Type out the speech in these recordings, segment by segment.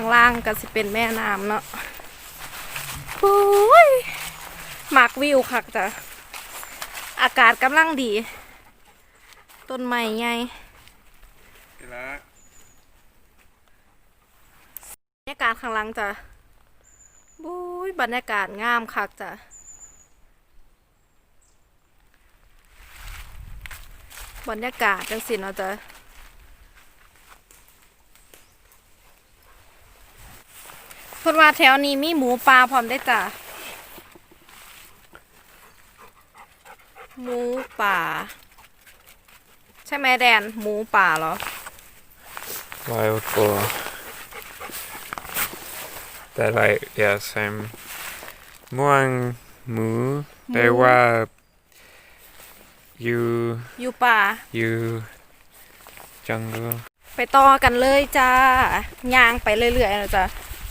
างล่างก็สิเป็นแม่น้ำเนาะโอ้ยหมากวิวคักจ้ะ อากาศกำลังดี ต้นไม้ใหญ่นี่ละบรรยากาศข้างหลังจ้ะบุ้ยบรรยากาศงามคักจ้ะบรรยากาศจังสิเนาะจ้ะ พิ่นว่าแถวนี้มีหมูปลาพร้อมได้อจ้ะหมูป่า ใช่ไหมแดนหมูป่าเหรอ wild boar แต่ไร yeah same ม่วงหมู แต่ว่าอยู่อยู่ป่าอยู่ jungle ไปต่อกันเลยจ้ายางไปเรื่อยๆนะจ้ะ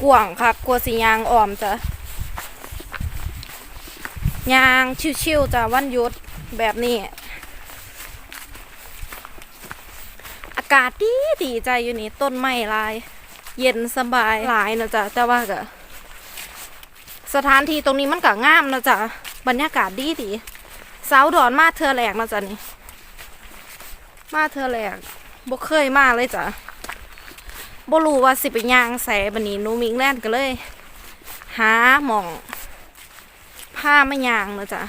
กว่างค่ะกลัวสิยางอ่อมจ้ะยางชิวๆจ้ะวันหยุดแบบนี้ อากาศดีดีใจอยู่นี่ต้นไม้ลาย เย็นสบายหลายนะจ๊ะแต่ว่าก็สถานที่ตรงนี้มันก็งามนะจ๊ะบรรยากาศดีดีสาวดอนมาเธอแหลกนะจ๊ะนี่มาเธอแหลกบ่เคยมาเลยจ้ะ บ่รู้ว่าสิไปย่างใส่บันนี้หนูมิงแล่นก็เลย หาหม่อง ผ้าไม่ย่างเนาะจ้ะ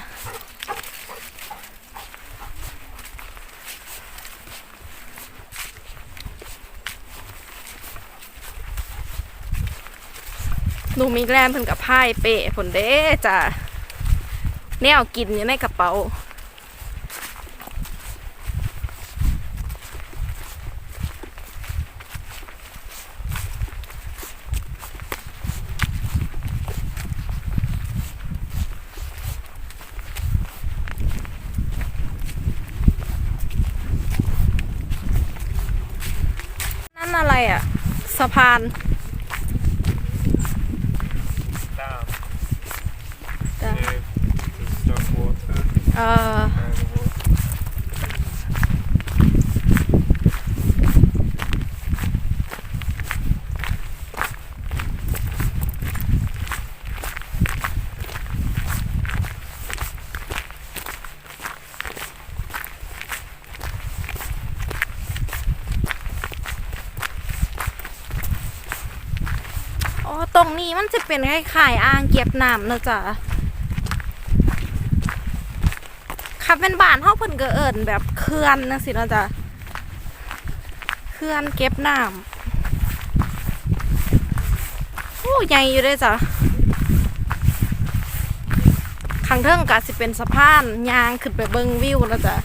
นูมิงแล่นเพิ่นกับพายเป้ผลเด้จ้ะแนวกินอยู่ในกระเป๋า อะไรอะ สะพาน Dam จ้ะ to stop water เอ่อ and water อ๋อ ตรงนี้มัน จะเป็นคล้ายๆอ่างเก็บน้ำนะจ๊ะค่ะเป็นบ้านเฮาเพิ่นก็เอิ้นแบบเขื่อนจังซี่เนาะจ๊ะเขื่อนเก็บน้ำโอ้ใหญ่อยู่เด้จ้ะข้างเทิงก็สิเป็นสะพานยางขึ้นไปเบิ่งวิวแล้วจ้ะ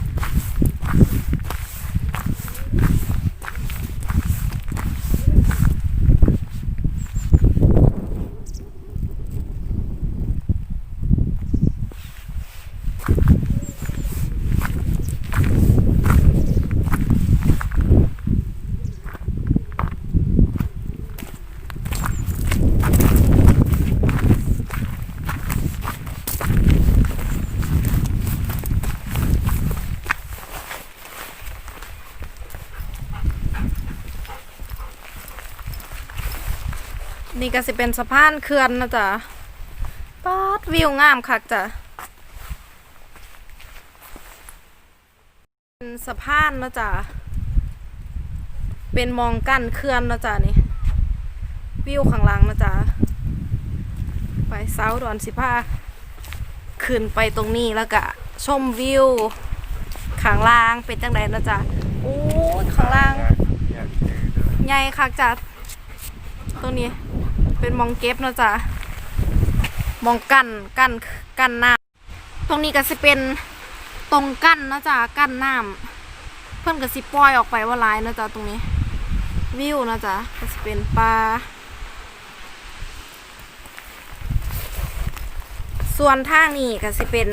นี่ก็สิเป็นสะพานเขื่อนนะจ๊ะป๊าดวิวงามคักจ้ะเป็นสะพานนะจ๊ะเป็นมองกั้นเขื่อนนะจ๊ะนี่ วิวข้างหลังนะจ๊ะไปเซาดอนสิพาขึ้นไปตรงนี้แล้วก็ชมวิวข้างล่างเป็นจังไดนะจ๊ะโอ้ข้างล่าง ใหญ่คักจ้ะตรงนี้ เป็นมองเก็บเนาะจ้ะมองกั้นกั้นกั้นน้ำตรงนี้ก็สิเป็นตรงกั้นเนาะจ้ะกั้นน้ำเพิ่นก็สิปล่อยออกไปว่าลายเนาะจ้ะตรงนี้ วิวเนาะจ้ะก็สิเป็นปลาส่วนทางนี้ก็สิเป็น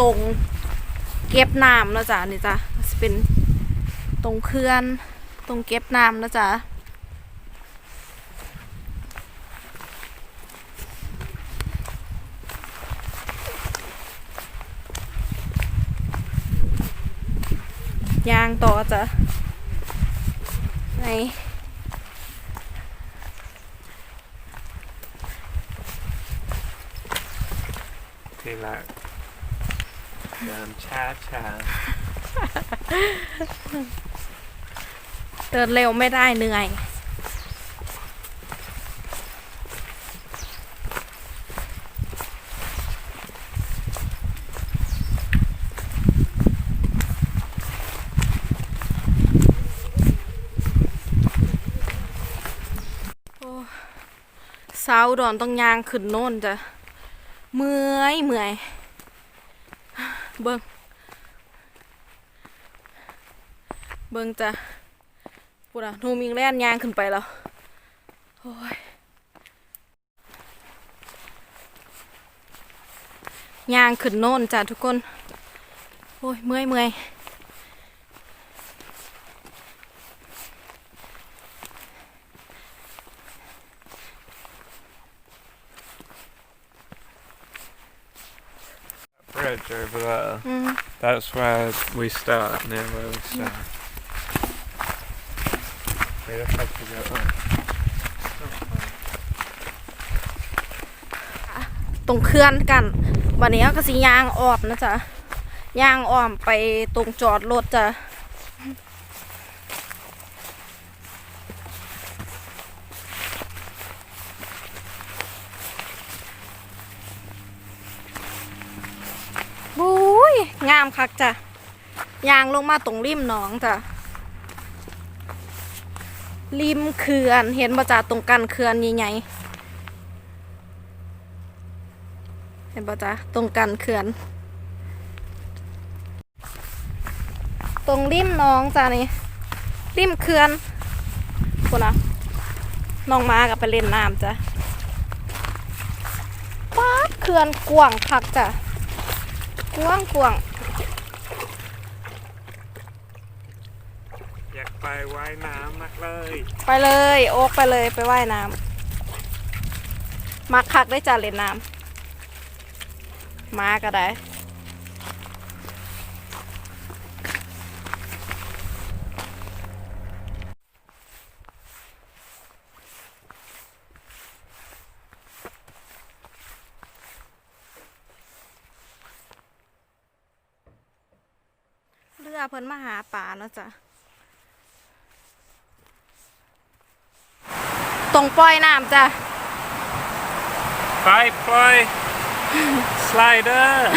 ตรงเก็บน้ำเนาะจ้ะนี่จ้ะก็สิเป็นตรงเขื่อนตรงเก็บน้ำนะจ๊ะ ยางต่อจ้ะในเพลงละยามช้าช้าเดินเร็วไม่ได้เหนื่อย สาวอุดอนต้องยางขึ้นโน่นจ้ะเมื่อยเมื่อยเบิงเบิงจ้ะพูดอะนูมิงแล่นยางขึ้นไปแล้วโอ้ยยางขึ้นโน่นจ้ะทุกคน โอ้ยเมื่อยเมื่อย bridge over there อืม that's where we start near where we start we just have to go up ตรงเคลื่อนกันวันนี้ก็สิยางออมนะจ๊ะยางอ้อมไปตรงจอดรถจ้ะ บุ้ย งามคักจ้ะยางลงมาตรงริมหนองจ้ะริมเขื่อนเห็นบ่จ้ะตรงกันเขื่อนใหญ่ๆเห็นบ่จ้ะตรงกันเขื่อน ตรงริมหนองจ้ะนี่ริมเขื่อนคุณนะน้องมากับไปเล่นน้ำจ้ะป๊าดเขื่อนกว้างคักจ้ะกว้างกว้าง อยาก ไปว่ายน้ำมากเลยไปเลย โอ๊กไปเลยไปว่ายน้ำมาคักได้จ้าเล่นน้ำมาก็ได้เรือเพิ่นมาหาป่าเนาะจ้ะ รงปล่อยน้ำจ้ะไปปล่อยสไลเดอร์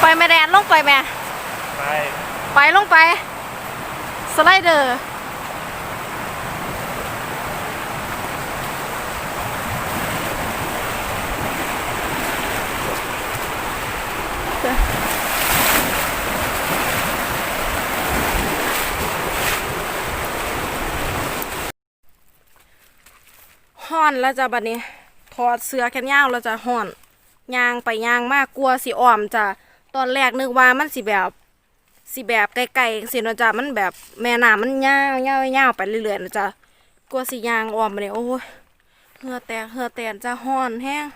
ไปแม่แดนลงไปแม่ ไป ไปลงไป สไลเดอร์ ห่อนแล้วจ้ะบัดนี้ถอดเสื้อแขนยาวแล้วจ้ะห่อนยางไปยางมากกลัวสิอ้อมจ้ะตอนแรกนึกว่ามันสิแบบสิแบบไกลๆสินาะจ้ะมันแบบแม่น้ำมันยาวยาวยาวไปเรื่อยๆนะจ้ะกลัวสิยางอ้อมมาเนี่ยโอ้ยเหือแตกเหือแตนจ้ะห่อนแห้ง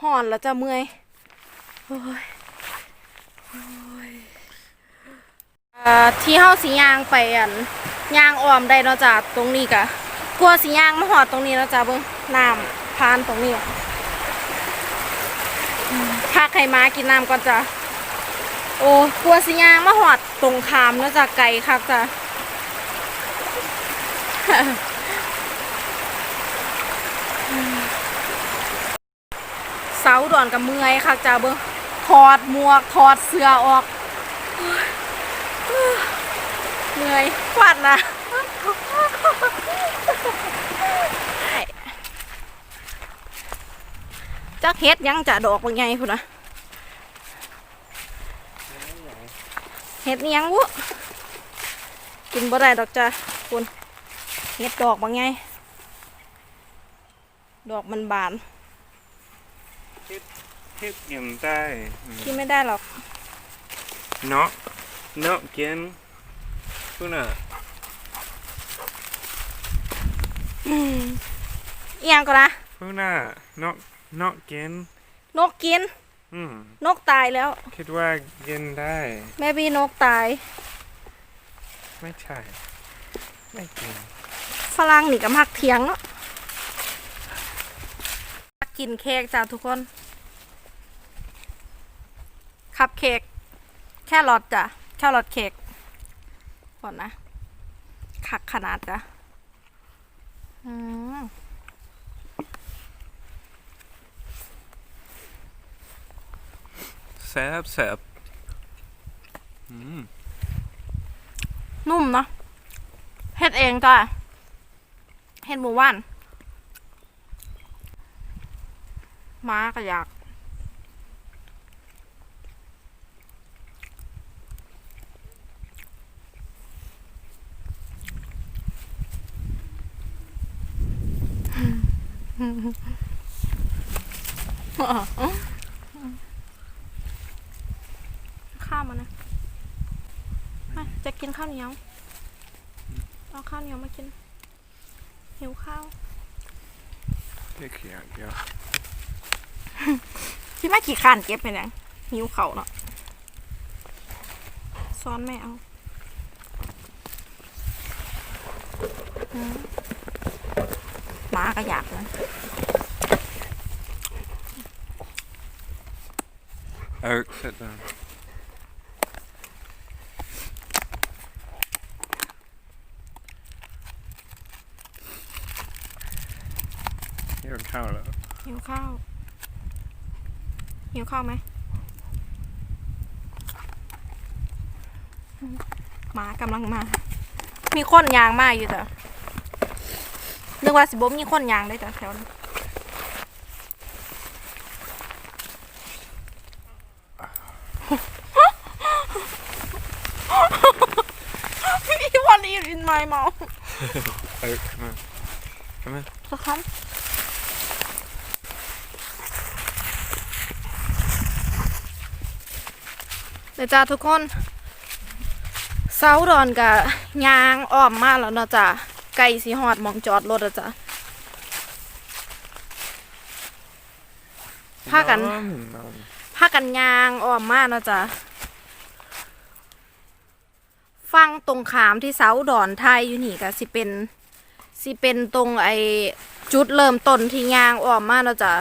ห่อนแล้วจ้ะเมื่อยโอ้ยโอ้ยอ่าที่เฮาสิยางไปอัน ยางอ้อมได้เนาะจ้ะตรงนี้กะกลัวสิยางมาหอดตรงนี้เนาะจ้ะเบิ่งน้ำพานตรงนี้พาไข่ม้ากินน้ำก่อนจ้ะโอ้กลัวสิยางมาหอดตรงคามแล้วจ้ะไก่ครับจ้ะเสาดอนกับเมื่อยค่ะจ้ะเบิ้งถอดหมวกถอดเสื้อออก เมื่อยควัดนะจักเฮ็ดยังจะดอกบางไงพุ่นนะเฮ็ดนี่ยังวุกินบ่ได้ดอกจ้ะคุณเฮ็ดดอกบางไง ดอกมันบานคิดกินได้อืมกินไม่ได้หรอก เนาะเนาะกิน พูน่ะอืมอีหยังก็นะพูน่ะเนาะเนาะกิน นกกิน อืมนกตายแล้ว คิดว่ากินได้ แม่บีนกตาย ไม่ใช่ ไม่จริงฝรั่งนี่ก็มักเถียงเนาะมักกินเค้กจ้าทุกคน คัพเค้กแค่รอทจ้ะแค่รอทเค้ก ก่อนนะคักขนาดจ้ะอืมแซ่บแซ่บอืมนุ่มเนาะเฮ็ดเองจ้ะเฮ็ดหมูว่านม้าก็อยาก ข้าวมานะมาจะกินข้าวเหนียว เอาข้าวเหนียวมากิน หิวข้าวเด็กอย่างเดียวพี่มากี่ขันเก็บไปยังหิวเขาวเนาะซ้อนไม่เอาอื มหมาก็อยากนะ Eric sit down เดี๋ยวข้าวแล้วหิวข้าวหิวข้าวไหมอืมหมากำลังมา มีคนยางมาอยู่จ้ะ นึกว่าสิบ่มีคนยางได้จ้ะแถวนี้มีวันนี้อินไมเมา Eric come on come on สักครั้ง เดี๋ยวจ้าทุกคนเสาดอนกับยางอ้อมมาแล้วเนาะจ้ะ ไก่สีหอดหมองจอดรถอะจ้ะพากันนอนนอนพากันยางอ้อมมาเนาะจ้ะฟังตรงขามที่เสาดอนไทยอยู่นี่ก็สิเป็นสิเป็นตรงไอจุดเริ่มต้นที่ยางออกมาแล้วจ้ะ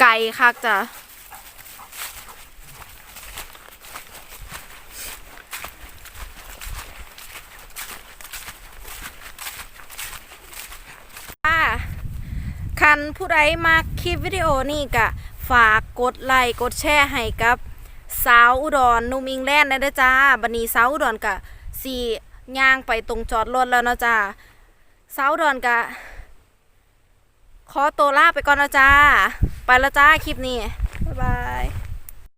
ไกลคักจ้ะอ่าันผู้ใดมาคลิปวิดีโอนี่ก็ฝากกดไลค์กดแชร์ให้กับสาวอุดรนุ่มอิงแลนด์นะเด้จ้าบันนี้สาวอุดรกะสี่ย่างไปตรงจอดรถแล้วนะจ้าสาวอุดอนกะขอตัวลาไปก่อนนะจ้าไปละจ้าคลิปนี้